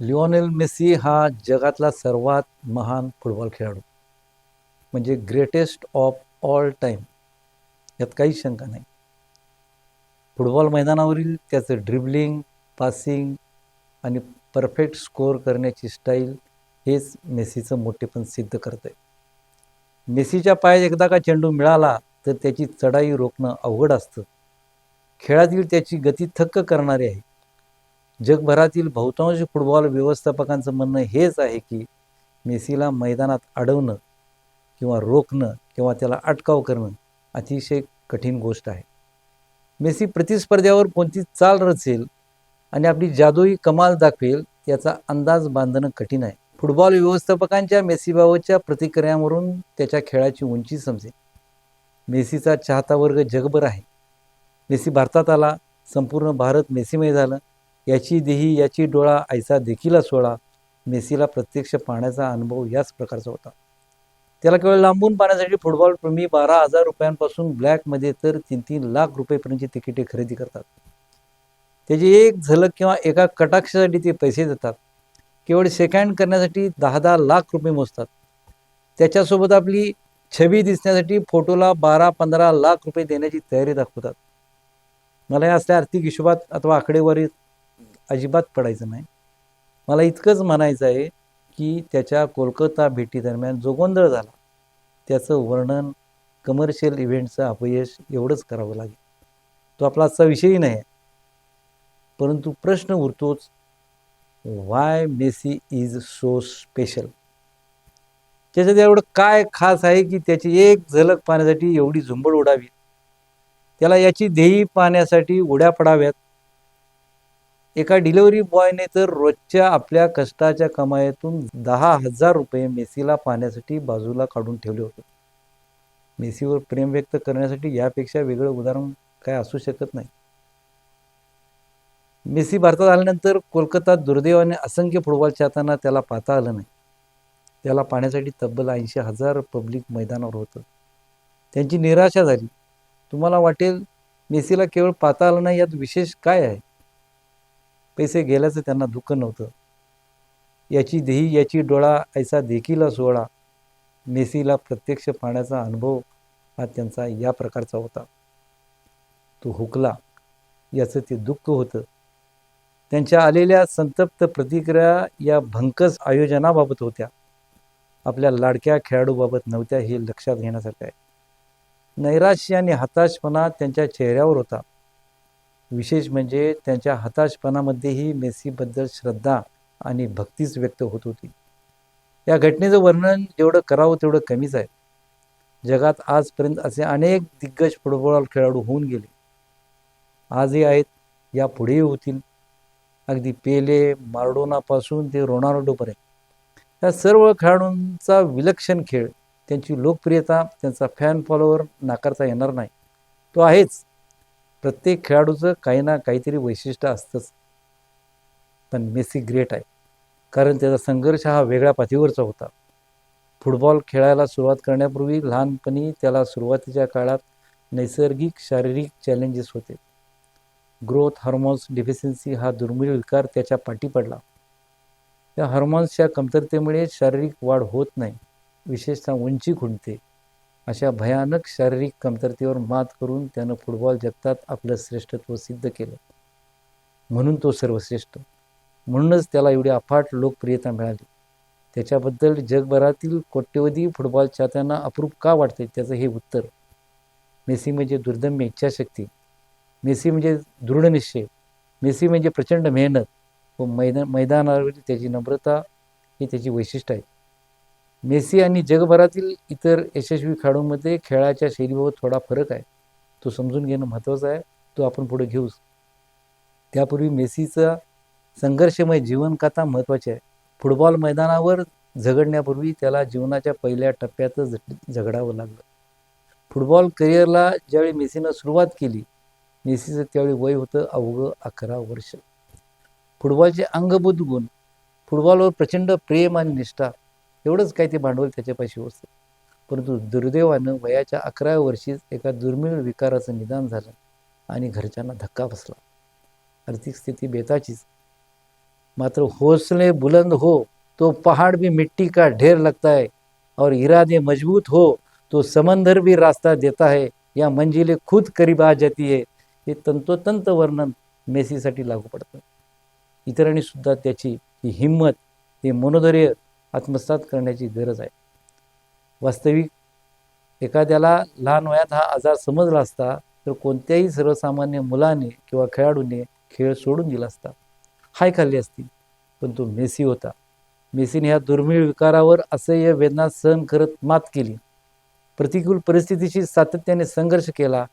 Lionel Messi हा जगातला सर्वात महान फुटबॉल खेळाडू. म्हणजे ग्रेटेस्ट ऑफ ऑल टाईम यात काही शंका नाही. फुटबॉल मैदानावरील त्याचं ड्रिबलिंग पासिंग आणि परफेक्ट स्कोअर करण्याची स्टाईल हेच मेसीचं मोठेपण सिद्ध करतं आहे मेसीच्या पायात एकदा का चेंडू मिळाला तर त्याची चढाई रोखणं अवघड असतं. खेळातील त्याची गती थक्क करणारी आहे. जगभरातील बहुतांश फुटबॉल व्यवस्थापकांचं म्हणणं हेच आहे की मेसीला मैदानात अडवणं किंवा रोखणं किंवा त्याला अटकाव करणं अतिशय कठीण गोष्ट आहे. मेसी प्रतिस्पर्ध्यावर कोणती चाल रचेल आणि आपली जादुई कमाल दाखवेल याचा अंदाज बांधणं कठीण आहे. फुटबॉल व्यवस्थापकांच्या मेसीबाबतच्या प्रतिक्रियांवरून त्याच्या खेळाची उंची समजेल. मेसीचा चाहता वर्ग जगभर आहे. मेसी भारतात आला संपूर्ण भारत मेसीमय झालं. याची देही याची डोळा ऐसा देखील सोळा मेसीला प्रत्यक्ष पाहण्याचा अनुभव याच प्रकारचा होता. त्याला केवळ लांबून पाहण्यासाठी फुटबॉल प्रेमी बारा हजार रुपयांपासून ब्लॅकमध्ये तर तीन तीन लाख रुपयेपर्यंतची तिकिटे खरेदी करतात. त्याची एक झलक किंवा एका कटाक्षासाठी ते पैसे देतात. केवळ सेकंड करण्यासाठी दहा दहा लाख रुपये मोजतात. त्याच्यासोबत आपली छबी दिसण्यासाठी फोटोला बारा पंधरा लाख रुपये देण्याची तयारी दाखवतात. मला या असल्या आर्थिक हिशोबात अथवा आकडेवारीत अजिबात पडायचं नाही. मला इतकंच म्हणायचं आहे की त्याच्या कोलकाता भेटीदरम्यान जो गोंधळ झाला त्याचं वर्णन कमर्शियल इव्हेंटचं अपयश एवढंच करावं लागेल. तो आपला आजचा विषयही नाही आहे. परंतु प्रश्न उरतोच why Messi is so special त्याच्यात एवढं काय खास आहे की त्याची एक झलक पाहण्यासाठी एवढी झुंबड उडावी? त्याला याची ध्येयी पाहण्यासाठी उड्या पडाव्यात. एका डिलिव्हरी बॉयने तर रोजच्या आपल्या कष्टाच्या कमाईतून दहा हजार रुपये मेसीला पाहण्यासाठी बाजूला काढून ठेवले होते. मेसीवर प्रेम व्यक्त करण्यासाठी यापेक्षा वेगळं उदाहरण काय असू शकत नाही. मेसी भारतात आल्यानंतर कोलकातात दुर्दैवाने असंख्य फुटबॉल चाहताना त्याला पाहता आलं नाही. त्याला पाहण्यासाठी तब्बल ऐंशी हजार पब्लिक मैदानावर होतं. त्यांची निराशा झाली. तुम्हाला वाटेल मेसीला केवळ पाहता आलं नाही यात विशेष काय आहे? पैसे गेल्याचं त्यांना दुःख नव्हतं. याची देही याची डोळा ऐसा देखीला सोहळा. मेसीला प्रत्यक्ष पाण्याचा अनुभव हा त्यांचा या प्रकारचा होता. तो हुकला. याचं ते दुःख होतं. त्यांच्या आलेल्या संतप्त प्रतिक्रिया या भंकस आयोजनाबाबत होत्या. आपल्या लाडक्या खेळाडूबाबत नव्हत्या हे लक्षात घेण्यासारखं आहे. नैराश्य आणि हताशपणा त्यांच्या चेहऱ्यावर होता. विशेष म्हणजे त्यांच्या हताशपणामध्येही मेसीबद्दल श्रद्धा आणि भक्तीच व्यक्त होत होती. या घटनेचं वर्णन जेवढं करावं तेवढं कमीच आहे. जगात आजपर्यंत असे अनेक दिग्गज फुटबॉल खेळाडू होऊन गेले. आजही आहेत या पुढेही होतील. अगदी पेले मार्डोनापासून ते रोनाल्डोपर्यंत. या सर्व खेळाडूंचा विलक्षण खेळ त्यांची लोकप्रियता त्यांचा फॅन फॉलोवर नाकारता येणार नाही. तो आहेच प्रत्येक खेळाडूचं काही ना काहीतरी वैशिष्ट्य असतंच. पण मेसी ग्रेट आहे. कारण त्याचा संघर्ष हा वेगळ्या पातळीवरचा होता. फुटबॉल खेळायला सुरुवात करण्यापूर्वी लहानपणी त्याला सुरुवातीच्या काळात नैसर्गिक शारीरिक चॅलेंजेस होते. ग्रोथ हार्मोन्स डिफिशियन्सी हा दुर्मिळ विकार त्याच्या पाठी पडला. या हार्मोन्सच्या कमतरतेमुळे शारीरिक वाढ होत नाही. विशेषतः उंची खुंटते. अशा भयानक शारीरिक कमतरतेवर मात करून त्यानं फुटबॉल जगतात आपलं श्रेष्ठत्व सिद्ध केलं. म्हणून तो सर्वश्रेष्ठ. म्हणूनच त्याला एवढी अफाट लोकप्रियता मिळाली. त्याच्याबद्दल जगभरातील कोट्यवधी फुटबॉल चाहत्यांना अप्रूप का वाटते त्याचं हे उत्तर. मेसी म्हणजे दुर्दम्य इच्छाशक्ती. मेसी म्हणजे दृढनिश्चय मेसी म्हणजे प्रचंड मेहनत व मैदान मैदानावरील त्याची नम्रता ही त्याची वैशिष्ट्य आहे. मेसी आणि जगभरातील इतर यशस्वी खेळाडूंमध्ये खेळाच्या शैलीबाबत थोडा फरक आहे. तो समजून घेणं महत्त्वाचं आहे. तो आपण पुढे घेऊच. त्यापूर्वी मेसीचा संघर्षमय जीवनकथा महत्त्वाची आहे. फुटबॉल मैदानावर झगडण्यापूर्वी त्याला जीवनाच्या पहिल्या टप्प्यातच झगडावं लागलं. फुटबॉल करिअरला ज्यावेळी मेसीनं सुरुवात केली मेसीचं त्यावेळी वय होतं अवघं अकरा वर्ष. फुटबॉलचे अंगभूत गुण फुटबॉलवर प्रचंड प्रेम आणि निष्ठा एवढंच काही ते भांडवल त्याच्यापाशी होतं परंतु दुर्दैवानं वयाच्या अकराव्या वर्षीच एका दुर्मिळ विकाराचं निदान झालं आणि घरच्यांना धक्का बसला. आर्थिक स्थिती बेताचीच. मात्र हौसले बुलंद हो तो पहाड़ भी मिट्टी का ढेर लगता है और इरादे मजबूत हो तो समंदर भी रास्ता देता है या मंजिले खुद करीब आ जाती है हे तंतोतंत वर्णन मेसीसाठी लागू पडतं. इतरांनी सुद्धा त्याची ही हिंमत ते मनोधैर्य आत्मसात करण्याची गरज आहे. वास्तविक एखाद्याला लहान वयात हा आजार समजला असता तर कोणत्याही सर्वसामान्य मुलाने किंवा खेळाडूने खेळ सोडून दिला असता. हाय खाल्ली असती पण तो मेसी होता. मेसीने ह्या दुर्मिळ विकारावर असह्य वेदना सहन करत मात केली. प्रतिकूल परिस्थितीशी सातत्याने संघर्ष केला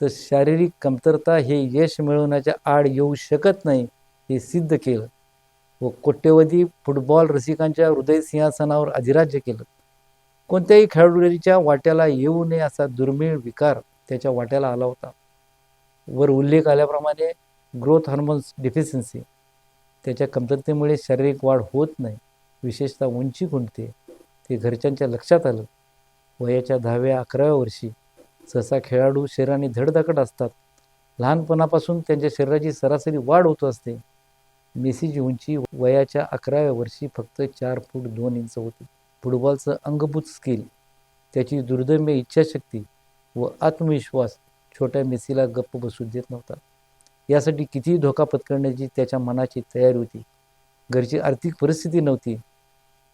तर शारीरिक कमतरता हे यश मिळवण्याच्या आड येऊ शकत नाही हे सिद्ध केलं. व कोट्यवधी फुटबॉल रसिकांच्या हृदय सिंहासनावर अधिराज्य केलं. कोणत्याही खेळाडूच्या वाट्याला येऊ नये असा दुर्मिळ विकार त्याच्या वाट्याला आला होता. वर उल्लेख आल्याप्रमाणे ग्रोथ हार्मोन्स डिफिशियन्सी त्याच्या कमतरतेमुळे शारीरिक वाढ होत नाही विशेषतः उंची खुंटते ते घरच्यांच्या लक्षात आलं. वयाच्या दहाव्या अकराव्या वर्षी सहसा खेळाडू शरीराने धडधाकट असतात. लहानपणापासून त्यांच्या शरीराची सरासरी वाढ होत असते. मेसीची उंची वयाच्या अकराव्या वर्षी फक्त चार फूट दोन इंच होती. फुटबॉलचं अंगभूत स्किल त्याची दुर्दम्य इच्छाशक्ती व आत्मविश्वास छोट्या मेसीला गप्प बसू देत नव्हता. यासाठी कितीही धोका पत्करण्याची त्याच्या मनाची तयारी होती. घरची आर्थिक परिस्थिती नव्हती.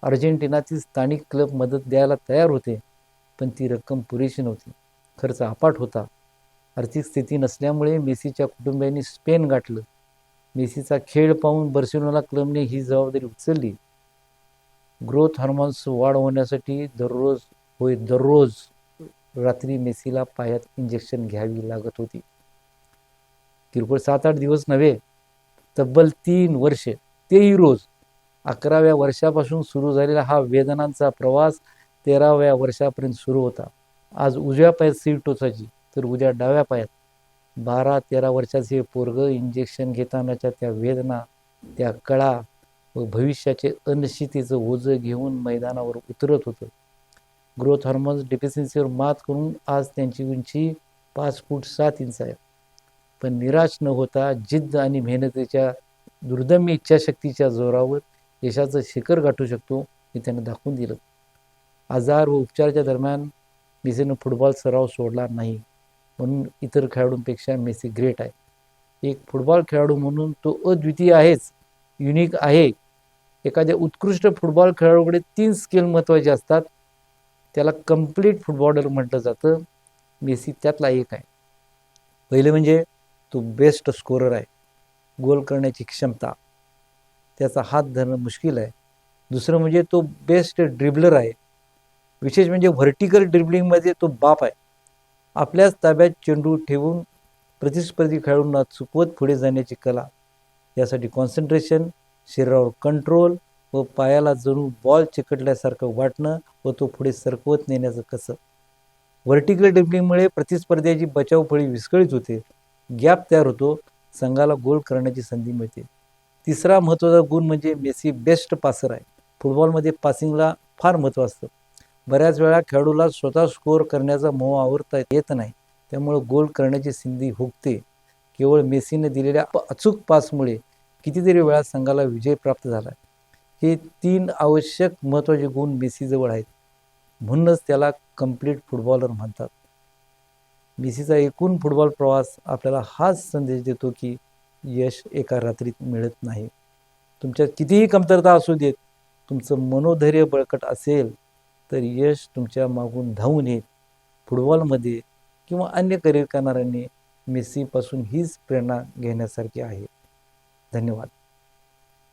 अर्जेंटिनातील स्थानिक क्लब मदत द्यायला तयार होते पण ती रक्कम पुरेशी नव्हती. खर्च अपाट होता. आर्थिक स्थिती नसल्यामुळे मेसीच्या कुटुंबियांनी स्पेन गाठलं. मेसीचा खेळ पाहून बर्सिलोना क्लबने ही जबाबदारी उचलली. ग्रोथ हार्मोन्स वाढ होण्यासाठी दररोज होय दररोज रात्री मेसीला पायात इंजेक्शन घ्यावी लागत होती. किरकोळ सात आठ दिवस नव्हे तब्बल तीन वर्षे तेही रोज. अकराव्या वर्षापासून सुरू झालेला हा वेदनांचा प्रवास तेराव्या वर्षापर्यंत सुरू होता. आज उजव्या पायात सीट टोचायची तर उद्या डाव्या पायात बारा तेरा वर्षाचे पोरग इंजेक्शन घेतानाच्या त्या वेदना त्या कळा व भविष्याचे अनिश्चितेचं ओझं घेऊन मैदानावर उतरत होतं. ग्रोथ हार्मोन्स डिफिशियन्सीवर मात करून आज त्यांची उंची पाच फूट सात इंच आहे. पण निराश न होता जिद्द आणि मेहनतीच्या दुर्दम्य इच्छाशक्तीच्या जोरावर यशाचं शिखर गाठू शकतो हे त्यांना दाखवून दिलं. आजार व उपचाराच्या दरम्यान मिसेनं फुटबॉल सराव सोडला नाही. म्हणून इतर खेळाडूंपेक्षा मेसी ग्रेट आहे. एक फुटबॉल खेळाडू म्हणून तो अद्वितीय आहेच युनिक आहे. एखाद्या उत्कृष्ट फुटबॉल खेळाडूकडे तीन स्किल महत्त्वाचे असतात. त्याला कंप्लीट फुटबॉलर म्हटलं जातं. मेसी त्यातला एक आहे. पहिले म्हणजे तो बेस्ट स्कोरर आहे. गोल करण्याची क्षमता. त्याचा हात धरणं मुश्किल आहे. दुसरं म्हणजे तो बेस्ट ड्रिबलर आहे. विशेष म्हणजे व्हर्टिकल ड्रिबलिंगमध्ये तो बाप आहे. आपल्याच ताब्यात चेंडू ठेवून प्रतिस्पर्धी खेळाडूंना चुकवत पुढे जाण्याची कला. यासाठी कॉन्सन्ट्रेशन शरीरावर कंट्रोल व पायाला जणू बॉल चिकटल्यासारखं वाटणं व तो पुढे सरकवत नेण्याचं कसं व्हर्टिकल ड्रिबलिंगमुळे प्रतिस्पर्ध्याची बचाव फळी विस्कळीत होते. गॅप तयार होतो. संघाला गोल करण्याची संधी मिळते. तिसरा महत्त्वाचा गुण म्हणजे मेसी बेस्ट पासर आहे. फुटबॉलमध्ये पासिंगला फार महत्त्व असतं. बऱ्याच वेळा खेळाडूला स्वतः स्कोअर करण्याचा मोह आवरता येत नाही. त्यामुळे गोल करण्याची संधी हुकते. केवळ मेसीने दिलेल्या अचूक पासमुळे कितीतरी वेळा संघाला विजय प्राप्त झाला. हे तीन आवश्यक महत्त्वाचे गुण मेसीजवळ आहेत. म्हणूनच त्याला कंप्लीट फुटबॉलर म्हणतात. मेसीचा एकूण फुटबॉल प्रवास आपल्याला हाच संदेश देतो की यश एका रात्रीत मिळत नाही. तुमच्यात कितीही कमतरता असू देत तुमचं मनोधैर्य बळकट असेल तर यश तुमच्या मागून धावून येत फुटबॉलमध्ये किंवा अन्य करिअर करणाऱ्यांनी मेसीपासून हीच प्रेरणा घेण्यासारखी आहे. धन्यवाद.